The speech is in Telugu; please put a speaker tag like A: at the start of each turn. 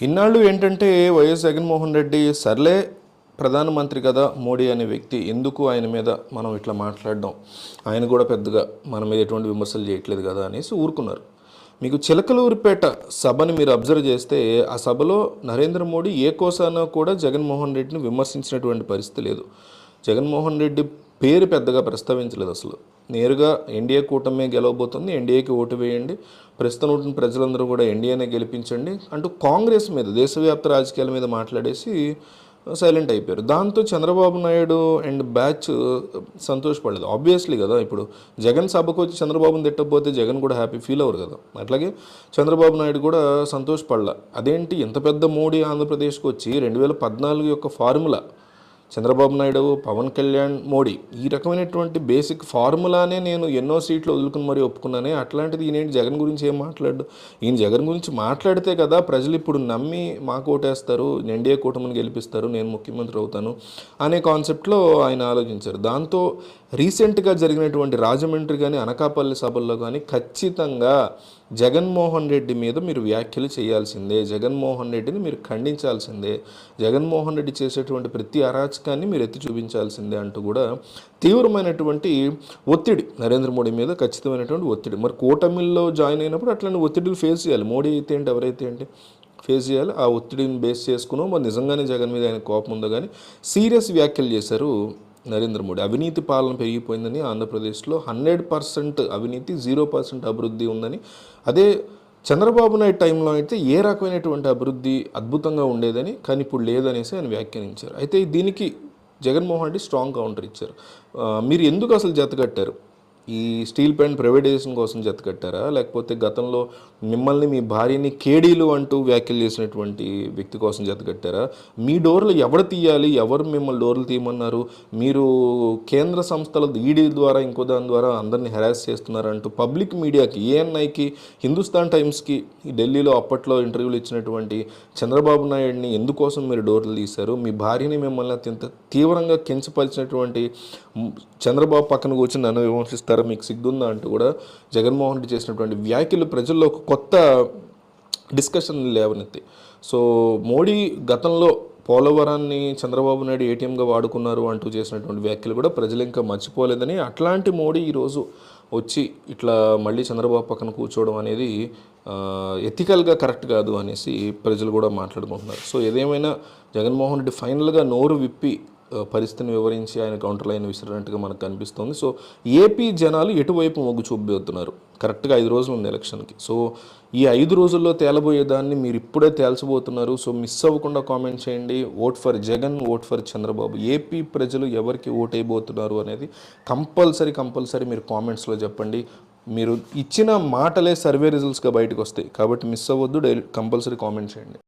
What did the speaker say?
A: ఇన్నాళ్ళు ఏంటంటే వైఎస్ జగన్మోహన్ రెడ్డి సర్లే ప్రధానమంత్రి కదా మోడీ అనే వ్యక్తి ఎందుకు ఆయన మీద మనం ఇట్లా మాట్లాడడం? ఆయన కూడా పెద్దగా మన మీద ఎటువంటి విమర్శలు చేయట్లేదు కదా అనేసి ఊరుకున్నారు. మీకు చిలకలూరిపేట సభని మీరు అబ్జర్వ్ చేస్తే ఆ సభలో నరేంద్ర మోడీ ఏ కోసానో కూడా జగన్మోహన్ రెడ్డిని విమర్శించినటువంటి పరిస్థితి లేదు. జగన్మోహన్ రెడ్డి పేరు పెద్దగా ప్రస్తావించలేదు అసలు. నేరుగా ఎన్డీఏ కూటమే గెలవబోతుంది. ఎన్డీఏకి ఓటు వేయండి. ప్రస్తుతం ఉంటున్న ప్రజలందరూ కూడా ఎన్డీఏనే గెలిపించండి అంటూ కాంగ్రెస్ మీద దేశవ్యాప్త రాజకీయాల మీద మాట్లాడేసి సైలెంట్ అయిపోయారు. దాంతో చంద్రబాబు నాయుడు అండ్ బ్యాచ్ సంతోషపడలేదు. ఆబ్వియస్లీ కదా ఇప్పుడు జగన్ సభకు వచ్చి చంద్రబాబుని తిట్టకపోతే జగన్ కూడా హ్యాపీ ఫీల్ అవ్వరు కదా. అట్లాగే చంద్రబాబు నాయుడు కూడా సంతోషపడలే. అదేంటి ఇంత పెద్ద మోడీ ఆంధ్రప్రదేశ్కి వచ్చి రెండు వేల పద్నాలుగు యొక్క ఫార్ములా చంద్రబాబు నాయుడు పవన్ కళ్యాణ్ మోడీ ఈ రకమైనటువంటి బేసిక్ ఫార్ములానే నేను ఎన్నో సీట్లు వదులుకుని మరీ ఒప్పుకున్నానే. అట్లాంటిది ఈయనేంటి జగన్ గురించి ఏం మాట్లాడు ఈయన జగన్ గురించి మాట్లాడితే కదా ప్రజలు ఇప్పుడు నమ్మి మాకు ఓటేస్తారు ఎన్డీఏ కూటమిని గెలిపిస్తారు నేను ముఖ్యమంత్రి అవుతాను అనే కాన్సెప్ట్లో ఆయన ఆలోచించారు. దాంతో రీసెంట్గా జరిగినటువంటి రాజమండ్రి కానీ అనకాపల్లి సభల్లో కానీ ఖచ్చితంగా జగన్మోహన్ రెడ్డి మీద మీరు వ్యాఖ్యలు చేయాల్సిందే జగన్మోహన్ రెడ్డిని మీరు ఖండించాల్సిందే జగన్మోహన్ రెడ్డి చేసేటువంటి ప్రతి అరాచకాన్ని మీరు ఎత్తి చూపించాల్సిందే అంటూ కూడా తీవ్రమైనటువంటి ఒత్తిడి నరేంద్ర మోడీ మీద ఖచ్చితమైనటువంటి ఒత్తిడి. మరి కూటమిల్లో జాయిన్ అయినప్పుడు అట్లాంటి ఒత్తిడిని ఫేస్ చేయాలి. మోడీ అయితే ఏంటి ఎవరైతే ఏంటి ఫేస్ చేయాలి ఆ ఒత్తిడిని బేస్ చేసుకున్నాం. మరి నిజంగానే జగన్ మీద ఆయన కోపం ఉందో కానీ సీరియస్ వ్యాఖ్యలు చేశారు నరేంద్ర మోడీ. అవినీతి పాలన పెరిగిపోయిందని ఆంధ్రప్రదేశ్లో హండ్రెడ్ పర్సెంట్ అవినీతి జీరో పర్సెంట్ అభివృద్ధి ఉందని. అదే చంద్రబాబు నాయుడు టైంలో అయితే ఏ రకమైనటువంటి అభివృద్ధి అద్భుతంగా ఉండేదని కానీ ఇప్పుడు లేదనేసి ఆయన వ్యాఖ్యానించారు. అయితే దీనికి జగన్మోహన్ రెడ్డి స్ట్రాంగ్ కౌంటర్ ఇచ్చారు. మీరు ఎందుకు అసలు జతకట్టారు ఈ స్టీల్ ప్లాంట్ ప్రైవేటైజేషన్ కోసం జతకట్టారా లేకపోతే గతంలో మిమ్మల్ని మీ భార్యని కేడీలు అంటూ వ్యాఖ్యలు చేసినటువంటి వ్యక్తి కోసం జతకట్టారా మీ డోర్లు ఎవరు తీయాలి? ఎవరు మిమ్మల్ని డోర్లు తీయమన్నారు? మీరు కేంద్ర సంస్థల ఈడీ ద్వారా ఇంకో దాని ద్వారా అందరిని హెరాస్ చేస్తున్నారంటూ పబ్లిక్ మీడియాకి ఏఎన్ఐకి హిందుస్థాన్ టైమ్స్కి ఢిల్లీలో అప్పట్లో ఇంటర్వ్యూలు ఇచ్చినటువంటి చంద్రబాబు నాయుడిని ఎందుకోసం మీరు డోర్లు తీశారు? మీ భార్యని మిమ్మల్ని అత్యంత తీవ్రంగా కించపరిచినటువంటి చంద్రబాబు పక్కన కూర్చొని నన్ను విమర్శిస్తారు? మీకు సిగ్గుందా అంటూ కూడా జగన్మోహన్ రెడ్డి చేసినటువంటి వ్యాఖ్యలు ప్రజల్లో ఒక కొత్త డిస్కషన్ లేవనెత్తి. సో మోడీ గతంలో పోలవరాన్ని చంద్రబాబు నాయుడు ఏటీఎంగా వాడుకున్నారు అంటూ చేసినటువంటి వ్యాఖ్యలు కూడా ప్రజలు ఇంకా మర్చిపోలేదని అట్లాంటి మోడీ ఈరోజు వచ్చి ఇట్లా మళ్ళీ చంద్రబాబు పక్కన కూర్చోవడం అనేది ఎథికల్గా కరెక్ట్ కాదు అనేసి ప్రజలు కూడా మాట్లాడుకుంటున్నారు. సో ఏదేమైనా జగన్మోహన్ రెడ్డి ఫైనల్గా నోరు విప్పి పరిస్థితిని వివరించి ఆయన కౌంటర్ లైన్ విసిరినట్టుగా మనకు కనిపిస్తుంది. సో ఏపీ జనాలు ఎటువైపు మొగ్గు చూపుతున్నారు కరెక్ట్గా ఐదు రోజులు ఉంది ఎలక్షన్కి. సో ఈ ఐదు రోజుల్లో తేలబోయేదాన్ని మీరు ఇప్పుడే తేల్చబోతున్నారు. సో మిస్ అవ్వకుండా కామెంట్ చేయండి. Vote for Jagan vote for Chandrababu. AP ప్రజలు ఎవరికి ఓట్ అయిపోతున్నారు అనేది కంపల్సరీ కంపల్సరీ మీరు కామెంట్స్లో చెప్పండి. మీరు ఇచ్చిన మాటలే సర్వే రిజల్ట్స్గా బయటకు వస్తాయి. కాబట్టి మిస్ అవ్వద్దు డైలీ కంపల్సరీ కామెంట్ చేయండి.